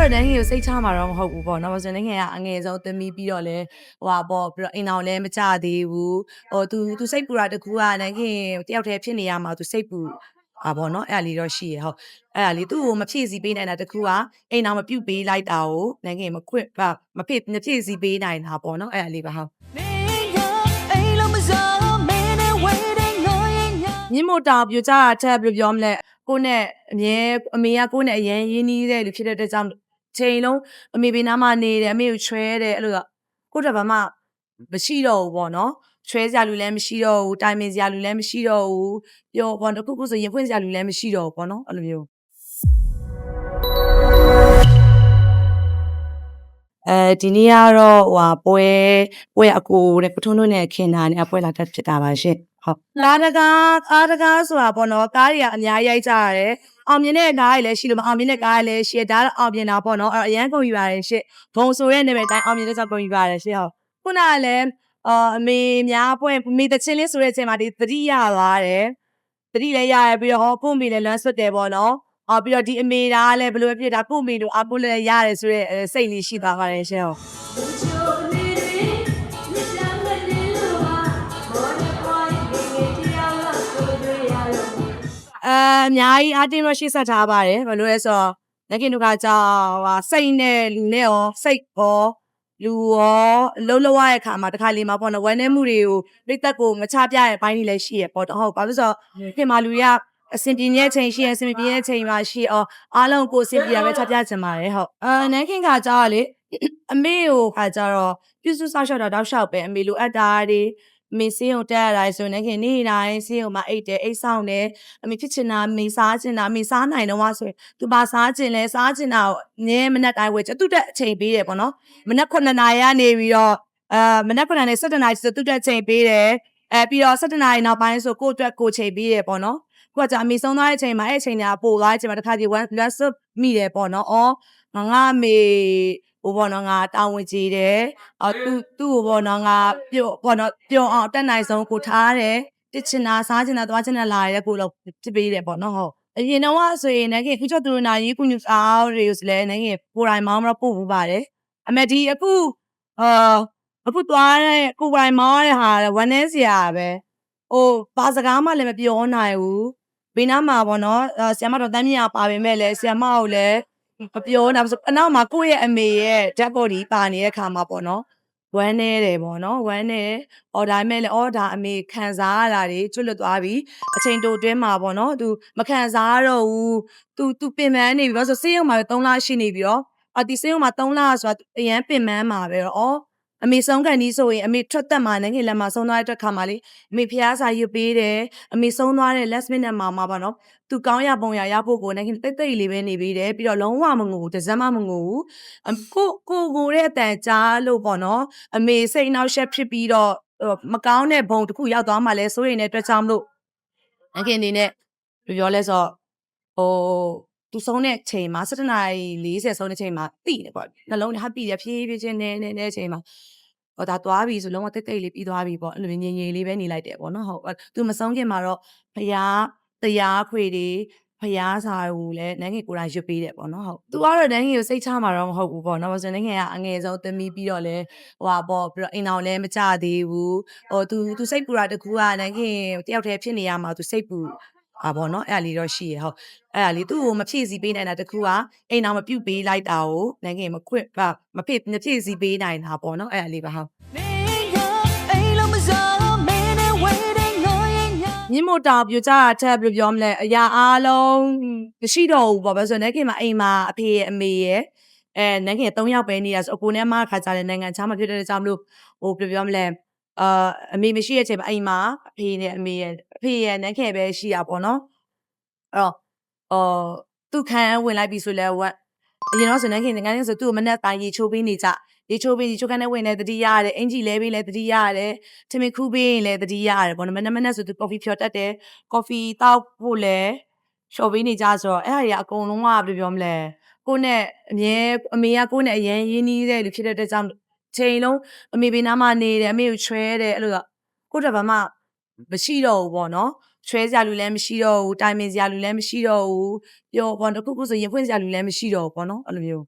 တော့နန်းငယ်ကိုစိတ်ချမှာတော့မဟုတ်ဘူးပေါ့နော်။ဘာလို့လဲဆိုတော့နန်းငယ်ကအငယ်ဆုံးသမီးပြီးတော့လည်းဟိုဟာပေါ့ပြီးတော့အိမ်တော်လည်းမကြသေးဘူး။ဟိုသူသူစိတ်ပူတာတကူကနန်းငယ်တယောက်တည်းဖြစ်နေရမှာသူစိတ်ပူอ่าပေါ့နော်အဲ့ဒါလေးတော့ရှိရဟုတ်အဲ့ဒါလေးသူ့ကိုမဖြည့်စည်းပေးနိုင်တာတခုကအိမ်တော်မပြုတ်ပေးလိုက်တာကိုနန်းငယ်မခွင့်မဖြည့်မဖြည့်စည်းပေးနိုင်တာပေါ့နော်အဲ့ဒါလေးပါဟုတ်မြင့်မို့တာပြကြတာထက်ဘယ်လိုပြောမလဲကိုနဲ့အမြဲအမေကကိုနဲ့အရင်ရင်းနှီးတဲ့လူဖြစ်တဲ့အတွက်ကြောင့် ချိန်လုံးအမေဘေးနားမှာနေတယ်အမေကိုချွဲတယ်အဲ့လိုကကိုတက်ဘာမှမရှိတော့ဘူးပေါ့နော်ချွဲစရာလူလည်းမရှိတော့ဘူးတိုင်ပင်စရာလူလည်းမရှိတော့ဘူးပြောပေါ့တခုခုဆိုရင်ဖွင့်စရာလူလည်းမရှိတော့ဘူးပေါ့နော်အဲ့လိုမျိုး အဲဒီနေ့ကတော့ဟိုဟာပွဲပွဲအကိုနဲ့ပထုံးတို့နဲ့ခင်တာနဲ့အပွဲလာတက်ဖြစ်တာပါရှင့်ဟုတ်ကားတကားကားတကားဆိုတာပေါ့နော်ကားတွေကအများကြီးရိုက်ကြရတယ်အောင်မြင်တဲ့ကားတွေလည်းရှိလို့မအောင်မြင်တဲ့ကားတွေလည်းရှိရဒါတော့အောင်မြင်တာပေါ့နော်အဲ့တော့အရန်ကုန်ယူပါတယ်ရှင့်ဘုံဆိုရဲ့နာမည်တိုင်းအောင်မြင်တဲ့ကြောင့်ကုန်ယူပါတယ်ရှင့်ဟုတ်ခုနကလည်းအာအမေများပွဲမိတချင်းလေးဆိုတဲ့အချိန်မှာဒီသတိရလာတယ်သတိလည်းရရပြီးတော့ဟောကို့မိလည်းလွမ်းဆွတ်တယ်ပေါ့နော် အော်ပြီးတော့ဒီအမေသားလည်းဘယ်လိုဖြစ်တာကို့မိတို့အကိုလည်းရတယ်ဆိုရဲစိတ်လေးရှိသွားပါတယ်ရှင့်ဟုတ်အဲအများကြီးအတင်းတော့ရှေ့ဆက်ထားပါတယ်ဘယ်လိုလဲဆိုတော့လက်ကင်တို့ကကြောင်ဟာစိတ်နဲ့လူနဲ့ရောစိတ်ရောလူရောအလုံးလုံးရတဲ့ခါမှာတစ်ခါလေးမှာပေါ့နော်ဝမ်းနေမှုတွေကိုပြိသက်ကိုမချပြရဲ့ဘိုင်းလေးလည်းရှိရပေါ့တော့ဟုတ်ဘာလို့ဆိုတော့ခင်မာလူတွေက အစင်ပြင်းရဲ့ချိန်ရှိရအစင်ပြင်းရဲ့ချိန်မှာရှိအောင်အားလုံးကိုစင်ပြရပဲချပြချင်ပါတယ်ဟုတ်အာနန်းခင်ကကြောက်လေအမေကိုခါကြတော့ပြုစုဆောက်ရှောက်တာတောက်လျှောက်ပဲအမေလိုအပ်တာတွေအမေစင်းကိုတက်ရတာဆိုရင်ခင်နေတိုင်းစင်းကိုမှအိတ်တယ်အိတ်ဆောင်တယ်အမေဖြစ်ချင်တာအမေစားချင်တာအမေစားနိုင်တော့မှဆိုရင်သူပါစားချင်လဲစားချင်တာကိုငဲမနဲ့တိုင်းဝဲကျသူတက်အချိန်ပေးတယ်ပေါ့နော်မနက်9နာရီကနေပြီးတော့အာမနက်9နာရီ17နာရီဆိုသူတက်အချိန်ပေးတယ်အဲပြီးတော့17နာရီနောက်ပိုင်းဆိုကိုယ့်အတွက်ကိုယ်ချိန်ပေးတယ်ပေါ့နော် ကိုကကြအမေဆုံးသွားတဲ့အချိန်မှာအဲ့အချိန်ကပို့သွားတဲ့အချိန်မှာတစ်ခါကြီး one plus မိတယ်ပေါ့နော်အော်ငါငါမေဟိုပေါ့နော်ငါတာဝန်ကြီးတယ်အော်သူသူ့ကိုပေါ့နော်ငါပြုတ်ပေါ့နော်ပြုံအောင်တက်နိုင်ဆုံးကိုထားတယ်တစ်ချင်တာစားချင်တာသွားချင်တာလာရဲကိုတော့ဖြစ်ပေးတယ်ပေါ့နော်ဟုတ်အရင်တော့ဆိုရင်လည်းခုချက်သူနာရေးကုညူစားတွေကိုစလဲနေငယ်ပိုတိုင်းမောင်းမတော့ပို့ဘူးပါတယ်အမေဒီအခုအာအခုသွားတဲ့ကိုပိုင်မောင်းရတဲ့ဟာဝမ်းနေစရာပဲဟိုဘာစကားမှလည်းမပြောနိုင်ဘူး ဘေးနားမှာပေါ့နော်ဆီယမတော်တမ်းမြင်အောင်ပါပေမဲ့လည်းဆီယမကိုလည်းမပြောနိုင်ဘူးအနောက်မှာကိုယ့်ရဲ့အမေရဲ့ dead body ပါနေတဲ့ခါမှာပေါ့နော်ဝမ်းနေတယ်ပေါ့နော်ဝမ်းနေအော်ဒါမဲ့လည်းအော်ဒါအမေခံစားရတာတွေကျွတ်လွတ်သွားပြီအချိန်တိုအတွင်းမှာပေါ့နော်သူမခံစားရတော့ဘူးသူသူပင်ပန်းနေပြီဘာလို့ဆိုစေးရုံမှာ3လရှိနေပြီတော့အဒီစေးရုံမှာ3လဆိုတာအရန်ပင်ပန်းမှာပဲတော့ အော်အမေဆုံးကန်ဒီဆိုရင်အမေထွက်သက်မှာနိုင်ငံလက်မှာဆုံးသွားတဲ့အတွက်ခါမှာလေအမေဖျားစာရွတ်ပေးတယ်အမေဆုံးသွားတဲ့ last minute မှာမှာပါနော်သူကောင်းရပုံရရဖို့ကိုနိုင်ငံတိတ်တိတ်လေးပဲနေပြီးတယ်ပြီးတော့လုံးဝမငိုဘူးတစ်စက်မှမငိုဘူးကိုကိုကိုတဲ့အတန်ကြားလို့ပေါ့နော်အမေစိတ်နှောက်ရှက်ဖြစ်ပြီးတော့မကောင်းတဲ့ဘုံတစ်ခုရောက်သွားမှလဲစိုးရိမ်တဲ့အတွက်ကြောင့်မလို့နိုင်ငံအနေနဲ့ပြောလဲဆိုဟို သူဆုံးတဲ့ချိန်မှာ7နာရီ40ဆုံးတဲ့ချိန်မှာတိတယ်ပေါ့နှလုံးထဲပိတယ်ဖြည်းဖြည်းချင်းနေနေနေချိန်မှာဟောဒါသွားပြီဆိုလုံးဝတိတ်တိတ်လေးပြီးသွားပြီပေါ့အဲ့လိုငြိမ်ငြိမ်လေးပဲနေလိုက်တယ်ပေါ့နော်ဟုတ်သူမဆုံးခင်မှာတော့ဖျားတရားခွေတွေဖျားစာကိုလည်းနန်းငယ်ကိုယ်တိုင်ရွတ်ပေးတယ်ပေါ့နော်ဟုတ်သူကတော့နန်းငယ်ကိုစိတ်ချမှာတော့မဟုတ်ဘူးပေါ့နော်ဘာလို့နန်းငယ်ကအငယ်ဆုံးသမီးပြီးတော့လည်းဟိုဟာပေါ့ပြီးတော့အိမ်တော်လည်းမကြသေးဘူးဟိုသူသူစိတ်ပူတာတကူကနန်းငယ်တယောက်တည်းဖြစ်နေရမှာသူစိတ်ပူ အာဘောနော်အဲ့ဒါလေးတော့ရှိရဟုတ်အဲ့ဒါလေးသူ့ကိုမဖြည့်စီပေးနိုင်တာတကူကအိမ်အောင်မပြုတ်ပေးလိုက်တာကိုနိုင်ငံမခွင့်မဖြည့်မဖြည့်စီပေးနိုင်တာပေါ့နော်အဲ့ဒါလေးပါဟုတ်မြင့်မတာပြကြတာထက်ဘယ်လိုပြောမလဲအရာအားလုံးမရှိတော့ဘူးပေါ့ဗျာဆိုတော့နိုင်ငံမှာအိမ်မှာအဖေရဲ့အမေရဲ့အဲနိုင်ငံ၃ယောက်ပဲနေတာဆိုအကိုနဲ့မခါကြတဲ့နိုင်ငံခြားမှာဖြစ်တဲ့ကြောင့်မလို့ဟိုဘယ်လိုပြောမလဲ အာအမေမရှိတဲ့အချိန်မှာ အိမ်မှာအဖေနဲ့အမေရဲ့အဖေရဲ့နန်းခဲ့ပဲ ရှိရပေါ့နော် အဲ့တော့အော်သူခံဝင်လိုက်ပြီဆိုလဲဝက်အရင်တော့ဆိုနန်းခင်ငန်းခင်ဆို သူ့ကို မနဲ့တိုင်းရေချိုးပေးနေကြရေချိုးပေး ရေချိုးခန်းနဲ့ဝင်နေတတိရတယ် အင်ဂျီလဲပေးလဲတတိရတယ် ထမင်းခူးပေးရင်လဲတတိရတယ်ပေါ့နော် မနဲ့မနဲ့ဆို သူ ကော်ဖီဖြော်တတ်တယ် ကော်ဖီတောက်ဖို့လဲရှော်ပေးနေကြဆိုတော့ အဲ့ဟာတွေက အကုန်လုံးက ဘယ်လိုပြောမလဲ ကိုနဲ့ အမြဲ အမေက ကိုနဲ့ အရင်ရင်းနှီးတဲ့ လူဖြစ်တဲ့အတွက်ကြောင့် ချိန်လုံးအမေဘေးနားမှာနေတယ်အမေကိုချွဲတယ်အဲ့လိုကကိုတက်ဘာမှမရှိတော့ဘူးပေါ့နော်ချွဲစရာလူလည်းမရှိတော့ဘူးတိုင်ပင်စရာလူလည်းမရှိတော့ဘူးပြောပေါ့တခုခုဆိုရင်ဖွင့်စရာလူလည်းမရှိတော့ဘူးပေါ့နော်အဲ့လိုမျိုး